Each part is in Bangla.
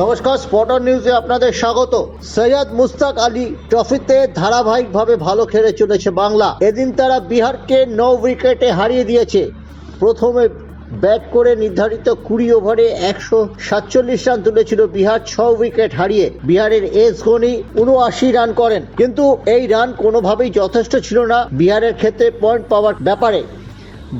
নমস্কার স্পটার নিউজে আপনাদের স্বাগত। সৈয়দ মুস্তাক আলী ট্রফিতে ধারাবাহিকভাবে ভালো খেলে চলেছে বাংলা। এদিন তারা বিহারকে ন উইকেটে হারিয়ে দিয়েছে। প্রথমে ব্যাট করে নির্ধারিত কুড়ি ওভারে একশো সাতচল্লিশ রান তুলেছিল বিহার, ছ উইকেট হারিয়ে বিহারের এস ধোনি উনআশি রান করেন। কিন্তু এই রান কোনোভাবেই যথেষ্ট ছিল না বিহারের ক্ষেত্রে পয়েন্ট পাওয়ার ব্যাপারে।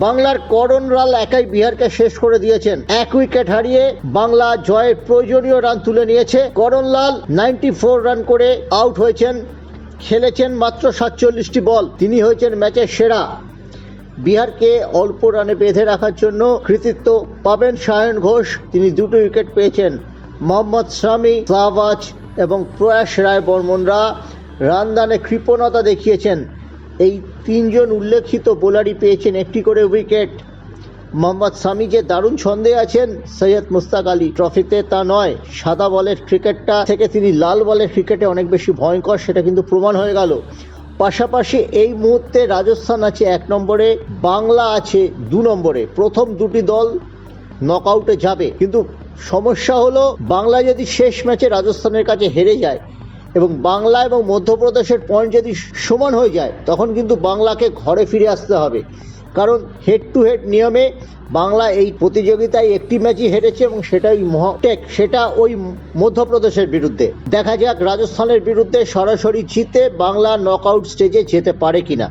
বাংলার করণ লাল একাই বিহারকে শেষ করে দিয়েছেন। এক উইকেট হারিয়ে বাংলা জয়ের প্রয়োজনীয় রান তুলে নিয়েছে। Karan Lal ninety four run করে আউট হয়েছেন, খেলেছেন মাত্র সাতচল্লিশটি বল। তিনি হয়েছেন ম্যাচের সেরা। বিহারকে অল্প রানে বেঁধে রাখার জন্য কৃতিত্ব পাবেন সায়ন ঘোষ। তিনি দুটো উইকেট পেয়েছেন। মোহাম্মদ শামি শাহবাজ এবং প্রয়াস রায় বর্মনরা রানদানে কৃপণতা দেখিয়েছেন। এই তিনজন উল্লেখিত বোলারই পেয়েছেন একটি করে উইকেট। মোহাম্মদ সামি যে দারুণ ছন্দে আছেন, সৈয়দ মুস্তাক আলী ট্রফিতে তা নয়, সাদা বলের ক্রিকেটটা থেকে তিনি লাল বলের ক্রিকেটে অনেক বেশি ভয়ঙ্কর, সেটা কিন্তু প্রমাণ হয়ে গেল। পাশাপাশি এই মুহূর্তে রাজস্থান আছে এক নম্বরে, বাংলা আছে দু নম্বরে। প্রথম দুটি দল নকআউটে যাবে। কিন্তু সমস্যা হলো, বাংলা যদি শেষ ম্যাচে রাজস্থানের কাছে হেরে যায় এবং বাংলা এবং মধ্যপ্রদেশের পয়েন্ট যদি সমান হয়ে যায়, তখন কিন্তু বাংলাকে ঘরে ফিরে আসতে হবে। কারণ হেড টু হেড নিয়মে বাংলা এই প্রতিযোগিতায় একটি ম্যাচই হেরেছে এবং সেটাই মহাটেক সেটা ওই মধ্যপ্রদেশের বিরুদ্ধে। দেখা যাক রাজস্থানের বিরুদ্ধে সরাসরি জিতে বাংলা নকআউট স্টেজে যেতে পারে কিনা।